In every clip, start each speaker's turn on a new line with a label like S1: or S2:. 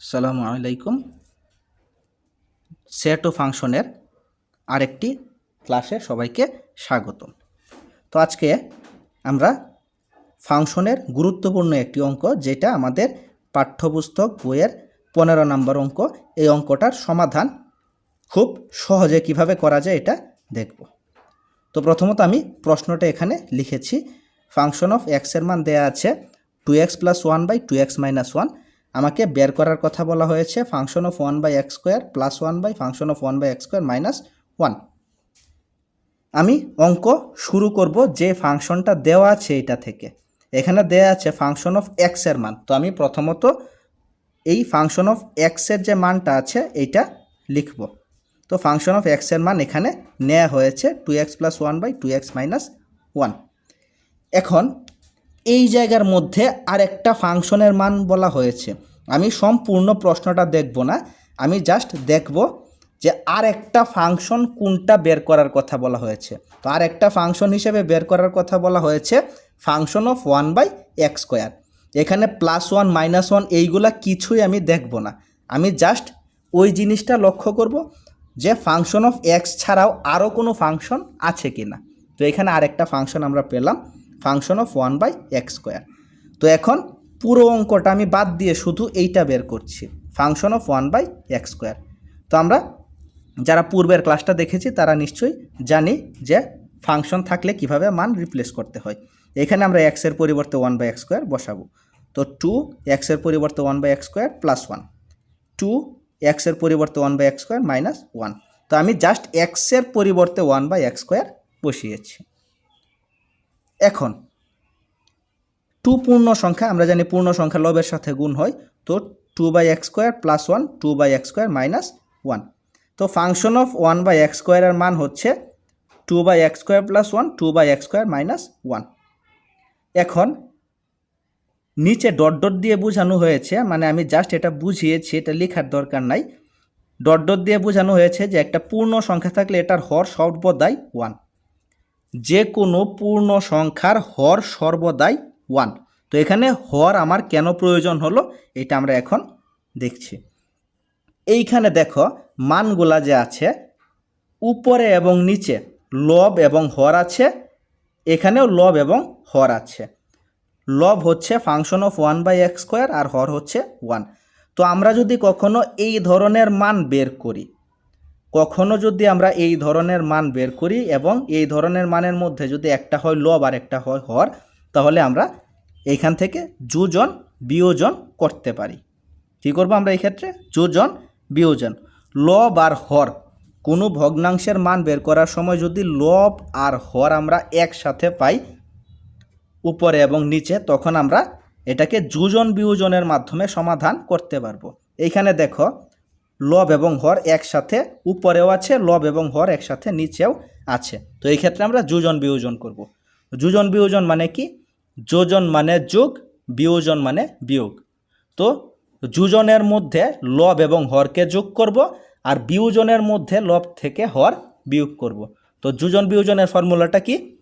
S1: সালামু আলাইকুম। সেট ও ফাংশনের আরেকটি ক্লাসে সবাইকে স্বাগত তো আজকে আমরা ফাংশনের গুরুত্বপূর্ণ একটি অঙ্ক, যেটা আমাদের পাঠ্যপুস্তক বইয়ের পনেরো নম্বর অঙ্ক, এই অঙ্কটার সমাধান খুব সহজে কীভাবে করা যায় এটা দেখব। তো প্রথমত আমি প্রশ্নটা এখানে লিখেছি। ফাংশন অফ এক্সের মান দেয়া আছে two x plus one by two x minus one. আমাকে বের করার কথা বলা হয়েছে function of one by x square plus one by function of one by x square minus one. আমি অঙ্ক শুরু করব যে ফাংশনটা দেওয়া আছে এটা থেকে। এখানে দেওয়া আছে ফাংশন অফ এক্সের মান। তো আমি প্রথমত এই ফাংশন অফ এক্সের যে মানটা আছে এইটা লিখব। তো ফাংশন অফ এক্সের মান এখানে নেওয়া হয়েছে two x plus one by two x minus one. এখন এই জায়গার মধ্যে আরেকটা ফাংশনের মান বলা হয়েছে। আমি সম্পূর্ণ প্রশ্নটা দেখব না, আমি জাস্ট দেখব যে আর একটা ফাংশন কোনটা বের করার কথা বলা হয়েছে। তো আর একটা ফাংশন হিসেবে বের করার কথা বলা হয়েছে function of one by x square. এখানে প্লাস ওয়ান, মাইনাস ওয়ান, এইগুলা কিছুই আমি দেখব না। আমি জাস্ট ওই জিনিসটা লক্ষ্য করব যে ফাংশন অফ এক্স ছাড়াও আরও কোনো ফাংশন আছে কি না তো এখানে আরেকটা ফাংশন আমরা পেলাম। Function of one by x square. তো এখন পুরো অঙ্কটা আমি বাদ দিয়ে শুধু এইটা বের করছি, function of one by x square. তো আমরা যারা পূর্বের ক্লাসটা দেখেছি তারা নিশ্চয়ই জানি যে ফাংশন থাকলে কীভাবে মান রিপ্লেস করতে হয়। এখানে আমরা এক্সের পরিবর্তে ওয়ান বাই এক্স স্কোয়ার বসাবো। তো টু এক্সের পরিবর্তে one by x square plus one. Two এক্সের পরিবর্তে one by x square minus one. তো আমি জাস্ট এক্সের পরিবর্তে ওয়ান বাই এক্স স্কোয়ার বসিয়েছি। এখন টু পূর্ণ সংখ্যা, আমরা জানি পূর্ণ সংখ্যা লবের সাথে গুণ হয়, তো two by x square plus one two by x square minus one তো function of one by x স্কোয়ারের মান হচ্ছে two by x square plus one two by x square minus one এখন, নিচে ডট ডট দিয়ে বোঝানো হয়েছে মানে আমি জাস্ট এটা বুঝিয়েছি, এটা লেখার দরকার নাই। ডট ডট দিয়ে বোঝানো হয়েছে যে একটা পূর্ণ সংখ্যা থাকলে এটার হর সর্বদাই ওয়ান যে কোনো পূর্ণ সংখ্যার হর সর্বদাই ওয়ান তো এখানে হর আমার কেন প্রয়োজন হলো? এটা আমরা এখন দেখছি। এইখানে দেখো, মানগুলা যে আছে, উপরে এবং নিচে, লব এবং হর আছে, এখানেও লব এবং হর আছে। লব হচ্ছে function of one by x square আর হর হচ্ছে ওয়ান তো আমরা যদি কখনো এই ধরনের মান বের করি কখনো যদি আমরা এই ধরনের মান বের করি এবং এই ধরনের মানের মধ্যে যদি একটা হয় লব আর একটা হয় হর, তাহলে আমরা এইখান থেকে যোজন, বিয়োজন করতে পারি। কী করব আমরা এই ক্ষেত্রে? যোজন, বিয়োজন। লব আর হর, কোনো ভগ্নাংশের মান বের করার সময় যদি লব আর হর আমরা একসাথে পাই উপরে এবং নিচে, তখন আমরা এটাকে যোজন, বিয়োজনের মাধ্যমে সমাধান করতে পারব। এইখানে দেখো লব এবং হর একসাথে, উপরেও আছে, লব এবং হর একসাথে, নিচেও আছে। তো এই ক্ষেত্রে আমরা যোজন বিয়োজন করব। যোজন বিয়োজন মানে কি? যোজন মানে যোগ, বিয়োজন মানে বিয়োগ। তো যোজনের মধ্যে লব এবং হরকে যোগ করব আর বিয়োজনের মধ্যে লব থেকে হর বিয়োগ করব। তো যোজন বিয়োজনের ফর্মুলাটা কি?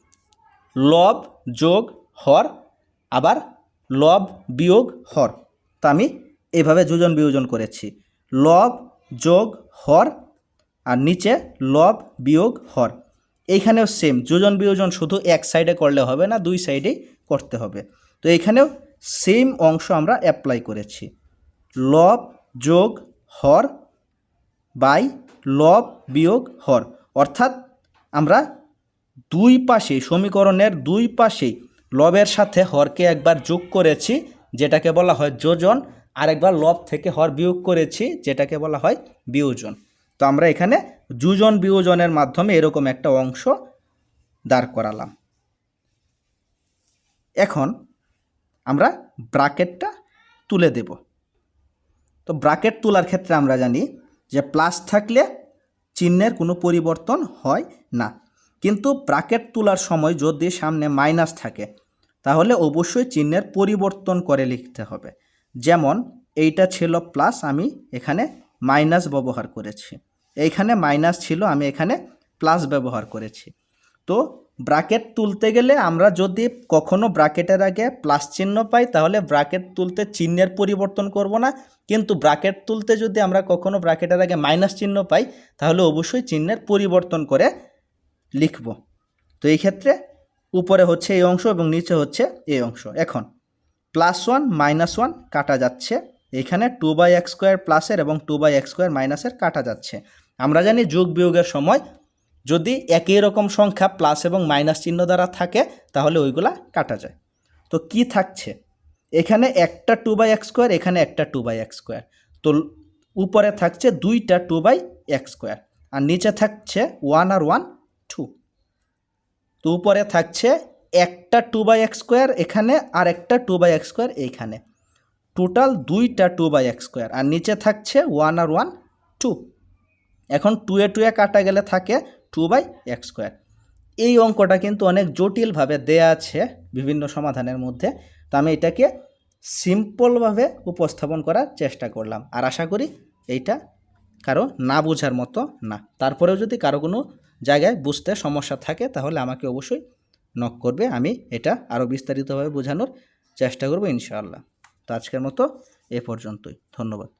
S1: লব, যোগ, হর, আবার লব, বিয়োগ, হর। তা আমি এইভাবে যোজন বিয়োজন করেছি। লব যোগ হর আর নিচে লব বিয়োগ হর। এইখানেও সেম যোজন বিয়োজন শুধু এক সাইডে করলে হবে না, দুই সাইডেই করতে হবে। তো এইখানেও সেম অংশ আমরা অ্যাপ্লাই করেছি। লব যোগ হর বাই লব বিয়োগ হর। অর্থাৎ আমরা দুই পাশেই সমীকরণের দুই পাশেই লবের সাথে হরকে একবার যোগ করেছি, যেটাকে বলা হয় যোজন আরেকবার লব থেকে হর বিয়োগ করেছি, যেটাকে বলা হয় বিয়োজন। তো আমরা এখানে যোজন বিয়োজনের মাধ্যমে এরকম একটা অংশ দাঁড় করালাম। এখন আমরা ব্রাকেটটা তুলে দেব। তো ব্রাকেট তোলার ক্ষেত্রে আমরা জানি যে প্লাস থাকলে চিহ্নের কোনো পরিবর্তন হয় না। কিন্তু ব্রাকেট তোলার সময় যদি সামনে মাইনাস থাকে, তাহলে অবশ্যই চিহ্নের পরিবর্তন করে লিখতে হবে। যেমন এইটা ছিল প্লাস আমি এখানে মাইনাস ব্যবহার করেছি। এইখানে মাইনাস ছিল, আমি এখানে প্লাস ব্যবহার করেছি। তো ব্রাকেট তুলতে গেলে আমরা যদি কখনো ব্রাকেটের আগে প্লাস চিহ্ন পাই, তাহলে ব্রাকেট তুলতে চিহ্নের পরিবর্তন করব না। কিন্তু ব্রাকেট তুলতে যদি আমরা কখনো ব্রাকেটের আগে মাইনাস চিহ্ন পাই, তাহলে অবশ্যই চিহ্নের পরিবর্তন করে লিখব। তো এই ক্ষেত্রে উপরে হচ্ছে এই অংশ এবং নিচে হচ্ছে এই অংশ। এখন প্লাস ওয়ান মাইনাস ওয়ান কাটা যাচ্ছে। এখানে টু বাই এক্স স্কোয়ার প্লাসের এবং টু বাই এক্স স্কোয়ার মাইনাসের কাটা যাচ্ছে। আমরা জানি যোগ বিয়োগের সময় যদি একই রকম সংখ্যা প্লাস এবং মাইনাস চিহ্ন দ্বারা থাকে, তাহলে ওইগুলা কাটা যায়। তো কি থাকছে? এখানে একটা টু বাই এক্স স্কোয়ার এখানে একটা টু বাই এক্স স্কোয়ার তো উপরে থাকছে দুইটা টু বাই এক্স স্কোয়ার আর নিচে থাকছে ওয়ান আর ওয়ান টু তো উপরে থাকছে একটা টু বাই এক্স স্কোয়ার এখানে আর একটা টু বাই এক্স স্কোয়ার এইখানে। টোটাল দুইটা টু বাই এক্স স্কোয়ার আর নিচে থাকছে ওয়ান আর ওয়ান টু এখন টু এ টু এ কাটা গেলে থাকে টু বাই এক্স স্কোয়ার এই অঙ্কটা কিন্তু অনেক জটিলভাবে দেয়া আছে বিভিন্ন সমাধানের মধ্যে। তো আমি এটাকে সিম্পলভাবে উপস্থাপন করার চেষ্টা করলাম, আর আশা করি এইটা কারও না বোঝার মতো না। তারপরেও যদি কারও কোনো জায়গায় বুঝতে সমস্যা থাকে, তাহলে আমাকে অবশ্যই নক করবে, আমি এটা আরও বিস্তারিতভাবে বোঝানোর চেষ্টা করব ইনশাআল্লাহ। তো আজকের মতো এ পর্যন্তই। ধন্যবাদ।